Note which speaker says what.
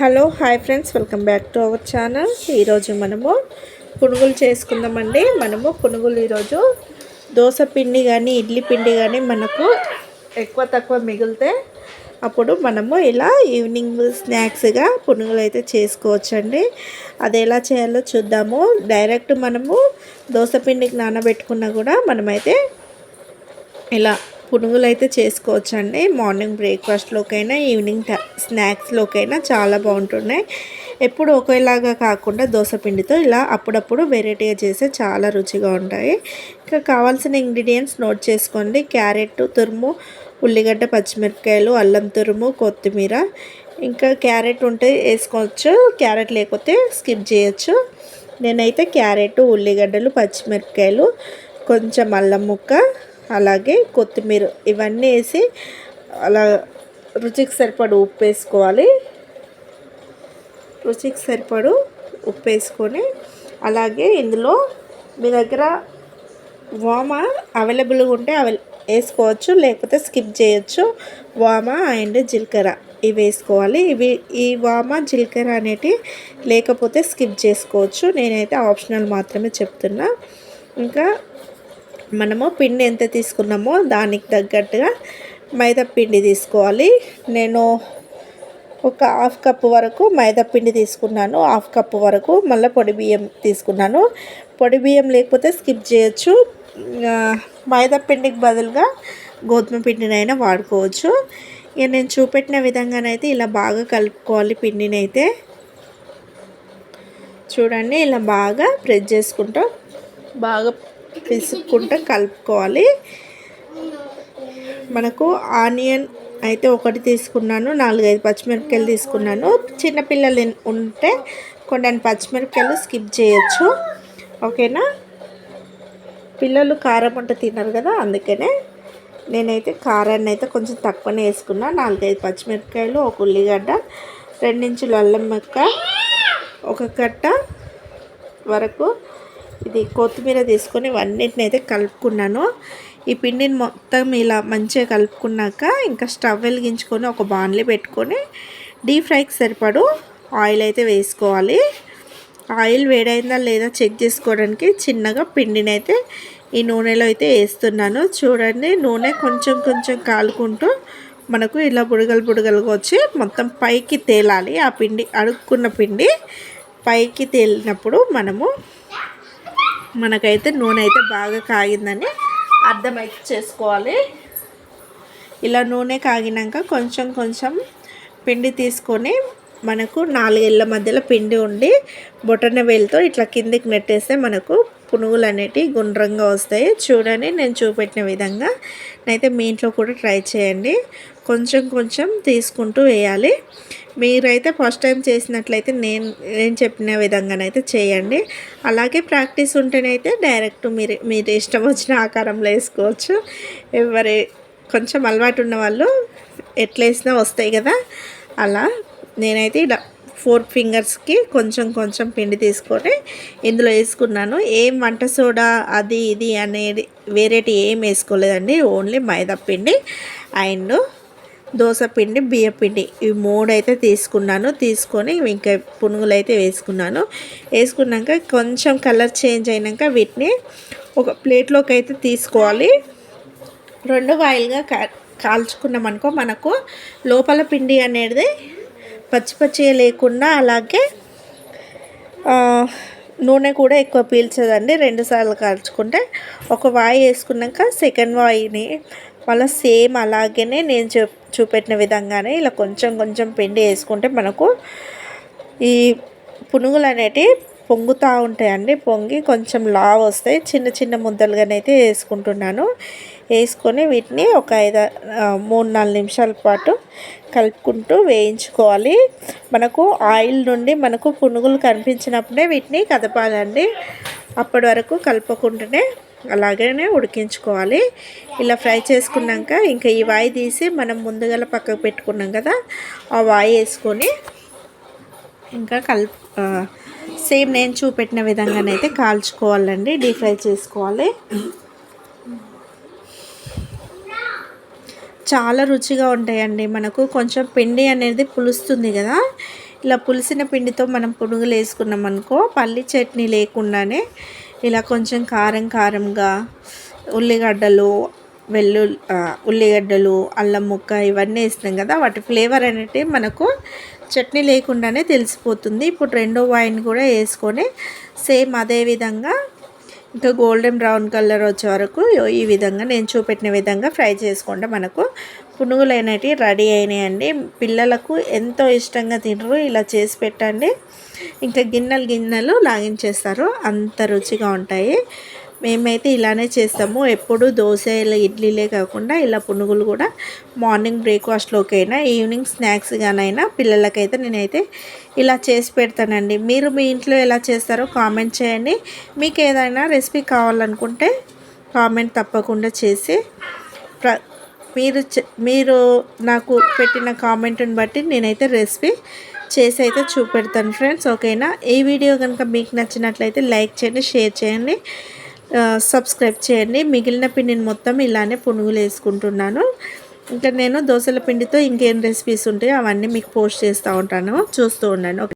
Speaker 1: Hello hi friends welcome back to our channel. ఈరోజు మనము పునుగులు చేసుకుందామండి. మనము పునుగులు ఈరోజు దోశ పిండి కానీ ఇడ్లీ పిండి కానీ మనకు ఎక్కువ తక్కువ మిగిలితే అప్పుడు మనము ఇలా ఈవినింగ్ స్నాక్స్గా పునుగులు అయితే చేసుకోవచ్చండి. అది ఎలా చేయాలో చూద్దాము. డైరెక్ట్ మనము దోశ పిండికి నానబెట్టుకున్నా కూడా మనమైతే ఇలా పునుగులు అయితే చేసుకోవచ్చండి. మార్నింగ్ బ్రేక్ఫాస్ట్లోకైనా ఈవినింగ్ స్నాక్స్లోకైనా చాలా బాగుంటున్నాయి. ఎప్పుడు ఒకేలాగా కాకుండా దోశ పిండితో ఇలా అప్పుడప్పుడు వెరైటీగా చేస్తే చాలా రుచిగా ఉంటాయి. ఇంకా కావాల్సిన ఇంగ్రీడియంట్స్ నోట్ చేసుకోండి. క్యారెట్ తురుము ఉల్లిగడ్డ పచ్చిమిరపకాయలు అల్లం తురుము కొత్తిమీర. ఇంకా క్యారెట్ ఉంటే వేసుకోవచ్చు. క్యారెట్ లేకపోతే స్కిప్ చేయొచ్చు. నేనైతే క్యారెట్ ఉల్లిగడ్డలు పచ్చిమిరపకాయలు కొంచెం అల్లం ముక్క అలాగే కొత్తిమీర ఇవన్నీ వేసి అలా రుచికి సరిపడు ఉప్పు వేసుకోవాలి. రుచికి సరిపడు ఉప్పు వేసుకొని అలాగే ఇందులో మీ దగ్గర వామ అవైలబుల్గా ఉంటే అవైల వేసుకోవచ్చు లేకపోతే స్కిప్ చేయొచ్చు. వామ అండ్ జీలకర్ర ఇవి వేసుకోవాలి. ఇవి ఈ వామ జీలకర్ర అనేటివి లేకపోతే స్కిప్ చేసుకోవచ్చు. నేనైతే ఆప్షనల్ మాత్రమే చెప్తున్నా. ఇంకా మనము పిండి ఎంత తీసుకున్నామో దానికి తగ్గట్టుగా మైదా పిండి తీసుకోవాలి. నేను ఒక హాఫ్ కప్ వరకు మైదా పిండి తీసుకున్నాను. హాఫ్ కప్ వరకు మళ్ళీ పొడి బియ్యం తీసుకున్నాను. పొడి బియ్యం లేకపోతే స్కిప్ చేయొచ్చు. మైదా పిండికి బదులుగా గోధుమ పిండినైనా వాడుకోవచ్చు. ఇక నేను చూపెట్టిన విధంగానైతే ఇలా బాగా కలుపుకోవాలి పిండిని అయితే చూడండి ఇలా బాగా ప్రెస్ చేసుకుంటూ బాగా పిసుక్కుంటూ కలుపుకోవాలి. మనకు ఆనియన్ అయితే ఒకటి తీసుకున్నాను నాలుగైదు పచ్చిమిరపకాయలు తీసుకున్నాను. చిన్నపిల్లలు ఉంటే కొన్ని పచ్చిమిరపకాయలు స్కిప్ చేయొచ్చు. ఓకేనా? పిల్లలు కారం ఉంటే తినరు కదా అందుకనే నేనైతే కారాన్ని అయితే కొంచెం తక్కువనే వేసుకున్నా. నాలుగైదు పచ్చిమిరపకాయలు ఒక ఉల్లిగడ్డ రెండించులు అల్లం ముక్క ఒక కట్ట వరకు ఇది కొత్తిమీర తీసుకొని ఇవన్నిటిని అయితే కలుపుకున్నాను. ఈ పిండిని మొత్తం ఇలా మంచిగా కలుపుకున్నాక ఇంకా స్టవ్ వెలిగించుకొని ఒక బాణలి పెట్టుకొని డీప్ ఫ్రైకి సరిపడు ఆయిల్ అయితే వేసుకోవాలి. ఆయిల్ వేడైందా లేదా చెక్ చేసుకోవడానికి చిన్నగా పిండిని అయితే ఈ నూనెలో అయితే వేస్తున్నాను. చూడండి నూనె కొంచెం కొంచెం కాలుకుంటూ మనకు ఇలా బుడగలు బుడగలుగా వచ్చి మొత్తం పైకి తేలాలి. ఆ పిండి అడుక్కున్న పిండి పైకి తేలినప్పుడు మనము మనకైతే నూనె అయితే బాగా కాగిందని అర్థమైతే చేసుకోవాలి. ఇలా నూనె కాగినాక కొంచెం కొంచెం పిండి తీసుకొని మనకు నాలుగేళ్ళ మధ్యలో పిండి ఉండి బొటన వేలుతో ఇట్లా కిందికి నెట్టేస్తే మనకు పునుగులు అనేటివి గుండ్రంగా వస్తాయి. చూడండి నేను చూపెట్టిన విధంగా. అయితే మీ ఇంట్లో కూడా ట్రై చేయండి. కొంచెం కొంచెం తీసుకుంటూ వేయాలి. మీరైతే ఫస్ట్ టైం చేసినట్లయితే నేను నేను చెప్పిన విధంగానైతే చేయండి. అలాగే ప్రాక్టీస్ ఉంటేనైతే డైరెక్ట్ మీరు మీరు ఇష్టం వచ్చిన ఆకారంలో వేసుకోవచ్చు. ఎవరి కొంచెం అలవాటు ఉన్న వాళ్ళు ఎట్లా వేసినా వస్తాయి కదా. అలా నేనైతే ఇలా ఫోర్ ఫింగర్స్కి కొంచెం కొంచెం పిండి తీసుకొని ఇందులో వేసుకున్నాను. ఏం వంట సోడా అది ఇది అనేది వేరేటి ఏం వేసుకోలేదండి. ఓన్లీ మైదా పిండి అండ్ దోశ పిండి బియ్య పిండి. ఇవి మూడు అయితే తీసుకున్నాను. తీసుకొని ఇంకా పునుగులు అయితే వేసుకున్నాను. వేసుకున్నాక కొంచెం కలర్ చేంజ్ అయినాక వీటిని ఒక ప్లేట్లోకి అయితే తీసుకోవాలి. రెండు వాయిల్గా కాల్చుకున్నాం అనుకో మనకు లోపల పిండి అనేది పచ్చి పచ్చిగా లేకుండా అలాగే నూనె కూడా ఎక్కువ పీల్చదండి. రెండుసార్లు కాల్చుకుంటే ఒక వాయి వేసుకున్నాక సెకండ్ వాయిని మళ్ళీ సేమ్ అలాగే నేను చూ చూపెట్టిన విధంగానే ఇలా కొంచెం కొంచెం పిండి వేసుకుంటే మనకు ఈ పునుగులు అనేటివి పొంగుతూ ఉంటాయండి. పొంగి కొంచెం లావ్ వస్తాయి. చిన్న చిన్న ముద్దలుగానైతే వేసుకుంటున్నాను. వేసుకొని వీటిని ఒక ఐదు మూడు నాలుగు నిమిషాల పాటు కలుపుకుంటూ వేయించుకోవాలి. మనకు ఆయిల్ నుండి మనకు పునుగులు కనిపించినప్పుడే వీటిని కదపాలండి. అప్పటి వరకు కలపకుండానే అలాగనే ఉడికించుకోవాలి. ఇలా ఫ్రై చేసుకున్నాక ఇంకా ఈ వాయి తీసి మనం ముందుగా పక్కకు పెట్టుకున్నాం కదా ఆ వాయి వేసుకొని ఇంకా కలుపు సేమ్ నేను చూపెట్టిన విధంగానైతే కాల్చుకోవాలండి డీప్ ఫ్రై చేసుకోవాలి. చాలా రుచిగా ఉంటాయండి. మనకు కొంచెం పిండి అనేది పులుస్తుంది కదా. ఇలా పులిసిన పిండితో మనం పునుగులు వేసుకున్నాం అనుకో పల్లి చట్నీ లేకుండానే ఇలా కొంచెం కారం కారంగా ఉల్లిగడ్డలు వెల్లు ఉల్లిగడ్డలు అల్లం ముక్క ఇవన్నీ వేసినాం కదా. వాటి ఫ్లేవర్ అనేది మనకు చట్నీ లేకుండానే తెలిసిపోతుంది. ఇప్పుడు రెండో వైన్ కూడా వేసుకొని సేమ్ అదే విధంగా ఇంకా గోల్డెన్ బ్రౌన్ కలర్ వచ్చే వరకు ఈ విధంగా నేను చూపెట్టిన విధంగా ఫ్రై చేసుకుంటే మనకు పునుగులు అనేటివి రెడీ అయినాయండి. పిల్లలకు ఎంతో ఇష్టంగా తినరు. ఇలా చేసి పెట్టండి. ఇంకా గిన్నెలు గిన్నెలు లాగించేస్తారు. అంత రుచిగా ఉంటాయి. మేమైతే ఇలానే చేస్తాము. ఎప్పుడు దోశలు ఇడ్లీలే కాకుండా ఇలా పునుగులు కూడా మార్నింగ్ బ్రేక్ఫాస్ట్లోకి అయినా ఈవినింగ్ స్నాక్స్ కానైనా పిల్లలకైతే నేనైతే ఇలా చేసి పెడతానండి. మీరు మీ ఇంట్లో ఎలా చేస్తారో కామెంట్ చేయండి. మీకు ఏదైనా రెసిపీ కావాలనుకుంటే కామెంట్ తప్పకుండా చేసి ప్ర మీరు మీరు నాకు పెట్టిన కామెంట్ని బట్టి నేనైతే రెసిపీ చేసి అయితే చూపెడతాను ఫ్రెండ్స్. ఓకేనా? ఈ వీడియో కనుక మీకు నచ్చినట్లయితే లైక్ చేయండి షేర్ చేయండి. సబ్స్క్రైబ్ చేయండి. మిగిలిన పిండిని మొత్తం ఇలానే పునుగులు వేసుకుంటున్నాను. ఇంకా నేను దోశల పిండితో ఇంకేం రెసిపీస్ ఉంటాయో అవన్నీ మీకు పోస్ట్ చేస్తూ ఉంటాను. చూస్తూ ఉండండి. ఓకే